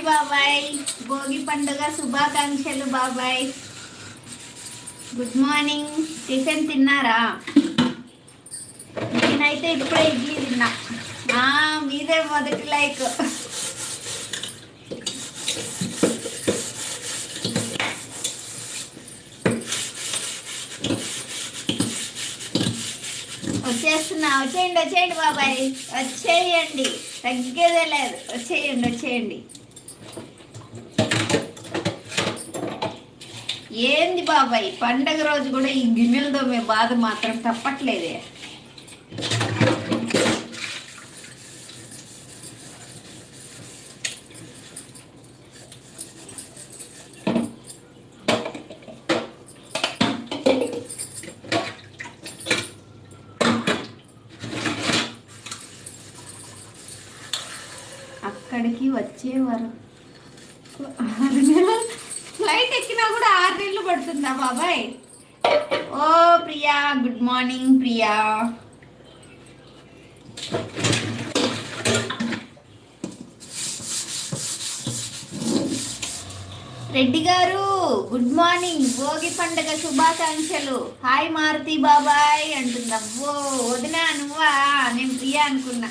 భోగి పండుగ శుభాకాంక్షలు బాబాయ్. గుడ్ మార్నింగ్ టిఫిన్ తిన్నారా? నేనైతే ఇప్పుడే ఇడ్లీ తిన్నా. ఆ, మీదే మొదటి లైక్. వచ్చేస్తున్నా. వచ్చేయండి వచ్చేయండి బాబాయ్. వచ్చేయండి. తగ్గేదే లేదు. వచ్చేయండి వచ్చేయండి. ఏంది బాబాయ్? పండగ రోజు కూడా ఈ గిన్నెలతో మేము బాధ మాత్రం తప్పట్లేదే. అక్కడికి వచ్చేవారు అది ఫ్లైట్ ఎక్కినా కూడా ఆరు నెలలు పడుతుందా బాబాయ్? ఓ ప్రియా గుడ్ మార్నింగ్ ప్రియా. రెడ్డి గారు గుడ్ మార్నింగ్ భోగి పండుగ శుభాకాంక్షలు. హాయ్ మారుతి బాబాయ్ అంటుంది. అవ్వో వదినా నువ్వా? నేను ప్రియా అనుకున్నా.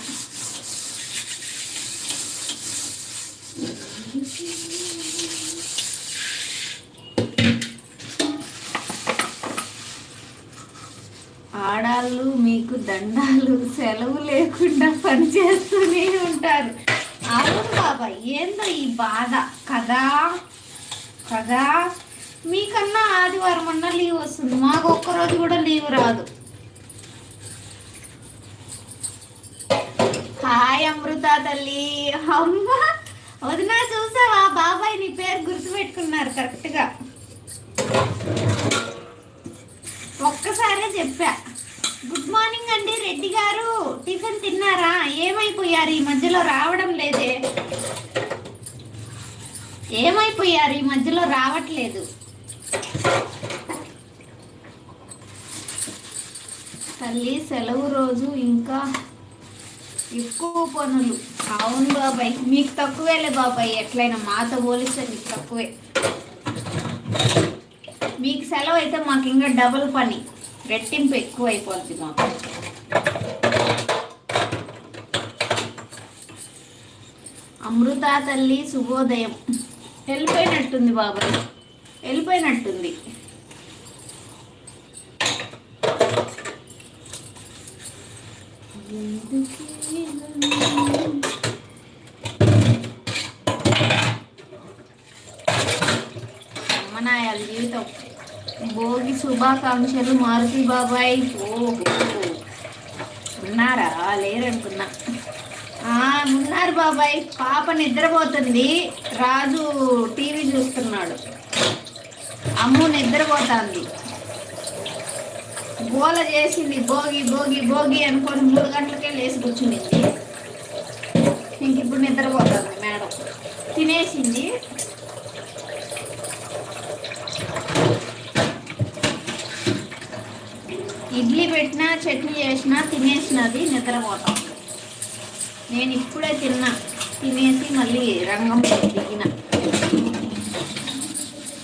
ఆడాళ్ళు మీకు దండాలు సెలవు లేకుండా పని చేస్తూనే ఉంటారు. అవును బాబా ఏందో ఈ బాధ. కదా? కదా? మీకన్నా ఆదివారం అన్నా లీవ్ వస్తుంది. మాకు ఒక్కరోజు కూడా లీవ్ రాదు. హాయ్ అమృత తల్లి. అమ్మ వదినా చూసావా? బాబాయ్ నీ పేరు గుర్తుపెట్టుకున్నారు కరెక్ట్గా. ఒక్కసారే చెప్పా. గుడ్ మార్నింగ్ అండి రెడ్డి గారు. టిఫిన్ తిన్నారా? ఏమైపోయారు ఈ మధ్యలో? రావడం లేదే. ఏమైపోయారు ఈ మధ్యలో? రావట్లేదు. తల్లి సెలవు రోజు ఇంకా ఎక్కువ పనులు. అవును బాబాయ్ మీకు తక్కువేలే బాబాయ్. ఎట్లయినా మాతో పోలిస్తే మీకు తక్కువే. మీకు సెలవు అయితే మాకు ఇంకా డబుల్ పని. రెట్టింపు ఎక్కువ అయిపోద్ది మాకు. అమృతా తల్లి శుభోదయం. వెళ్ళిపోయినట్టుంది బాబాయ్ వెళ్ళిపోయినట్టుంది. అమ్మనాయాల జీవితం. భోగి శుభాకాంక్షలు మారుతి బాబాయ్. ఉన్నారా? లేరనుకున్నా. ఉన్నారు బాబాయ్. పాప నిద్రపోతుంది. రాజు టీవీ చూస్తున్నాడు. అమ్ము నిద్రపోతుంది. గోల చేసింది. భోగి భోగి భోగి అనుకొని మూడు గంటలకే లేచి కూర్చునింది. ఇంక ఇప్పుడు నిద్రపోతుంది మేడం. తినేసింది. ఇడ్లీ పెట్టినా చట్నీ చేసినా తినేసినది నిద్రపోతాం. నేను ఇప్పుడే తిన్నా. తినేసి మళ్ళీ రంగం దిగిన.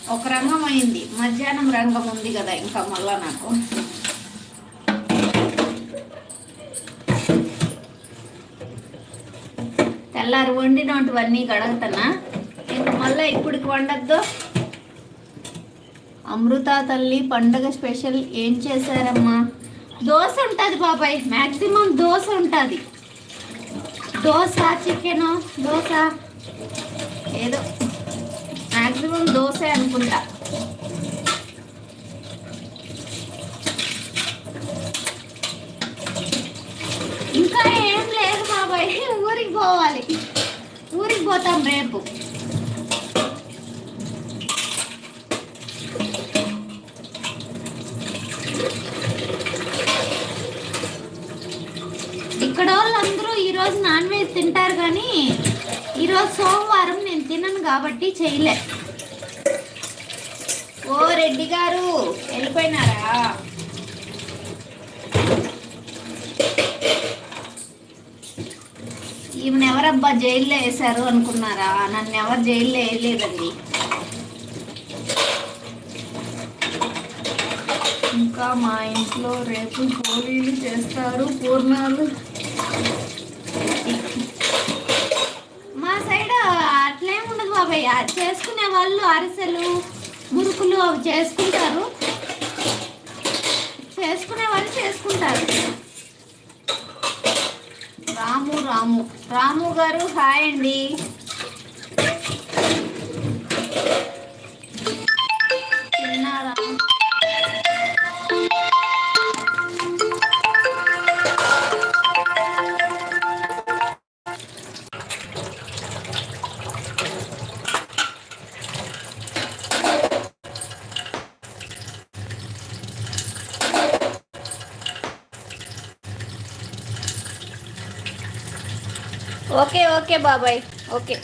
ఒక రంగం అయింది. మధ్యాహ్నం రంగం ఉంది కదా ఇంకా మళ్ళా నాకు. తెల్లారి వండినటువన్నీ గడగతనా ఇంక మళ్ళీ ఇప్పటికి వండద్దు. అమృత తల్లి పండగ స్పెషల్ ఏం చేశారమ్మా? దోశ ఉంటుంది బాబాయ్ మ్యాక్సిమం దోశ ఉంటుంది. దోశ చికెన్ దోశ ఏదో మ్యాక్సిమం దోశ అనుకుంటా. ఇంకా ఏం లేదు బాబాయ్ ఊరికి పోవాలి. ఊరికి పోతాం రేపు. ఇక్కడ వాళ్ళందరూ ఈరోజు నాన్ వెజ్ తింటారు కానీ ఈరోజు సోమవారం నేను తినను కాబట్టి చేయలే. ఓ రెడ్డి గారు వెళ్ళిపోయినారా? ఈమెను ఎవరబ్బా జైల్లో వేశారు అనుకున్నారా? నన్ను ఎవరు జైల్లో వేయలేదండి. ఇంకా మా ఇంట్లో రేపు హోలీలు చేస్తారు పూర్ణాలు. మా సైడ్ అట్లేం ఉండదు బాబాయ్. చేసుకునే వాళ్ళు అరిసెలు మురుకులు అవి చేసుకుంటారు. చేసుకునే వాళ్ళు చేసుకుంటారు. రాము రాము. రాము గారు హాయ్ అండి. ఓకే ఓకే బాబాయ్. ఓకే.